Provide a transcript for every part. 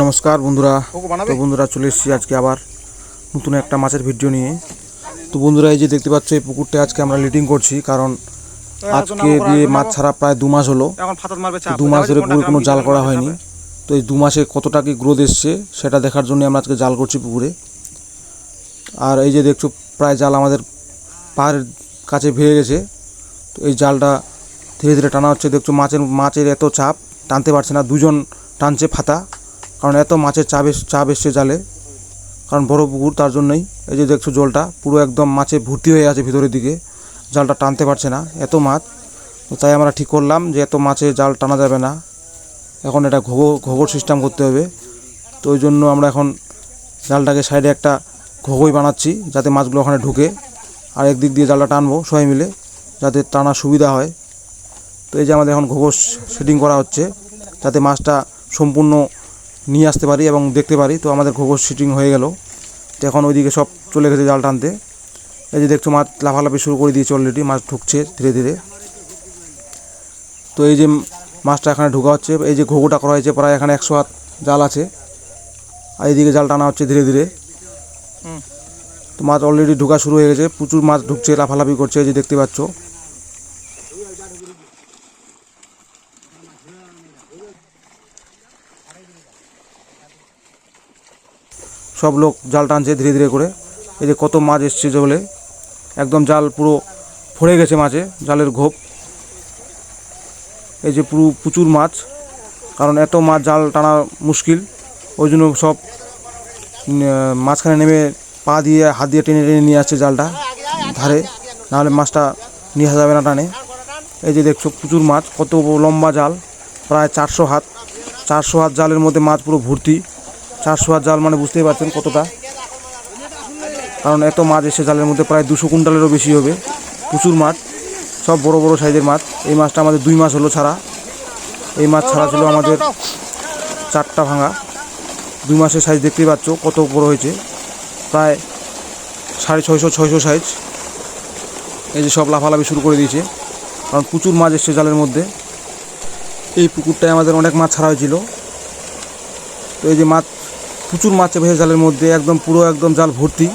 নমস্কার বন্ধুরা। তো বন্ধুরা চলে এসেছি আজকে আবার নতুন একটা মাছের ভিডিও নিয়ে। তো বন্ধুরা এই যে দেখতে পাচ্ছ এই পুকুরটা আজকে আমরা লিডিং করছি কারণ আজকে দিয়ে মাছ ছাড়া প্রায় দু মাস হলো। দু মাস ধরে পুকুরে কোনো জাল করা হয়নি। তো এই দু মাসে কতটা কি গ্রোথ এসছে সেটা দেখার জন্য আমরা আজকে জাল করছি পুকুরে। আর এই যে দেখছ প্রায় জাল আমাদের পাহাড়ের কাছে ভেঙে গেছে। তো এই জালটা ধীরে ধীরে টানা হচ্ছে। দেখছ মাছের মাছের এত চাপ টানতে পারছে না। দুজন টানছে ফাতা। কারণ এত মাছের চাপ চাপ এসছে জালে। কারণ বড় পুকুর, তার জন্যই এই যে দেখছ জলটা, পুরো একদম মাছে ভর্তি হয়ে আছে ভিতরের দিকে। জালটা টানতে পারছে না, এত মাছ। তো তাই আমরা ঠিক করলাম যে এত মাছে জাল টানা যাবে না। এখন এটা ঘোঘো ঘোঘর সিস্টেম করতে হবে। তো ওই জন্য আমরা এখন জালটাকে সাইডে একটা ঘোঘই বানাচ্ছি, যাতে মাছগুলো ওখানে ঢুকে। আর একদিক দিয়ে জালটা টানবো সবাই মিলে, যাতে টানা সুবিধা হয়। তো এই যে আমাদের এখন ঘোঘর সেটিং করা হচ্ছে, যাতে মাছটা সম্পূর্ণ নিয়ে আসতে পারি এবং দেখতে পারি। তো আমাদের ঘোঘর সেটিং হয়ে গেল। তো এখন ওইদিকে সব চলে গেছে জাল টানতে। এই যে দেখছ মাছ লাফালাফি শুরু করে দিয়েছে অলরেডি মাছ ঢুকছে ধীরে ধীরে। তো এই যে মাছটা এখানে ঢোকা হচ্ছে, এই যে ঘোঘোটা করা হয়েছে, প্রায় এখানে একশো হাত জাল আছে। আর এইদিকে জাল টানা হচ্ছে ধীরে ধীরে। তো মাছ অলরেডি ঢোকা শুরু হয়ে গেছে, প্রচুর মাছ ঢুকছে, লাফালাফি করছে, এই যে দেখতে পাচ্ছ। সব লোক জাল টানছে ধীরে ধীরে করে। এই যে কত মাছ এসছে বলে, একদম জাল পুরো ফড়ে গেছে মাছে, জালের ঘোপ। এই যে পুরো প্রচুর মাছ, কারণ এত মাছ জাল টানা মুশকিল। ওই জন্য সব মাঝখানে নেমে পা দিয়ে, হাত দিয়ে টেনে টেনে নিয়ে আসছে জালটা ধারে। নাহলে মাছটা নিয়ে আসা যাবে না টানে। এই যে দেখছ প্রচুর মাছ, কত লম্বা জাল, প্রায় চারশো হাত। চারশো হাত জালের মধ্যে মাছ পুরো ভর্তি। চারশো হাত জাল মানে বুঝতেই পারছেন কতটা। কারণ এত মাছ এসে জালের মধ্যে প্রায় দুশো কুইন্টালেরও বেশি হবে। প্রচুর মাছ, সব বড় বড় সাইজের মাছ। এই মাছটা আমাদের দুই মাস হলো ছাড়া। এই মাছ ছাড়া ছিল আমাদের চারটা ভাঙা। দুই মাসের সাইজ দেখতেই পাচ্ছ কত বড় হয়েছে। প্রায় সাড়ে ছয়শো ছয়শো সাইজ এই যে সব লাফালাফি শুরু করে দিয়েছে। কারণ প্রচুর মাছ এসছে জালের মধ্যে। এই পুকুরটায় আমাদের অনেক মাছ ছাড়া হয়েছিল। তো এই যে মাছ প্রচুর মাছে ভেসে জালের মধ্যে, একদম পুরো একদম জাল ভর্তি।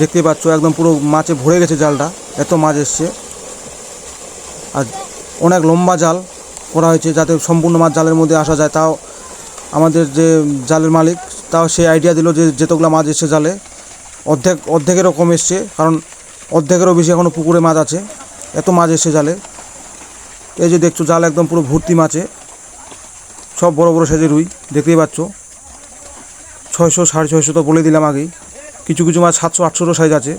দেখতে পাচ্ছ, একদম পুরো মাছে ভরে গেছে জালটা, এত মাছ এসছে। আর অনেক লম্বা জাল করা হয়েছে যাতে সম্পূর্ণ মাছ জালের মধ্যে আসা যায়। তাও আমাদের যে জালের মালিক, তাও সে আইডিয়া দিল যে যেতগুলো মাছ এসছে জালে, অর্ধেক অর্ধেকেরও কম এসছে, কারণ অর্ধেকেরও বেশি এখনও পুকুরে মাছ আছে। এত মাছ এসছে জালে। এই যে দেখছ, জাল একদম পুরো ভর্তি মাছে। সব বড় বড় সাইজের রুই, দেখতেই পাচ্ছ। ছয়শো সাড়ে ছয়শো তো বলে দিলাম আগেই। কিছু কিছু মাছ সাতশো আটশোরও সাইজ আছে।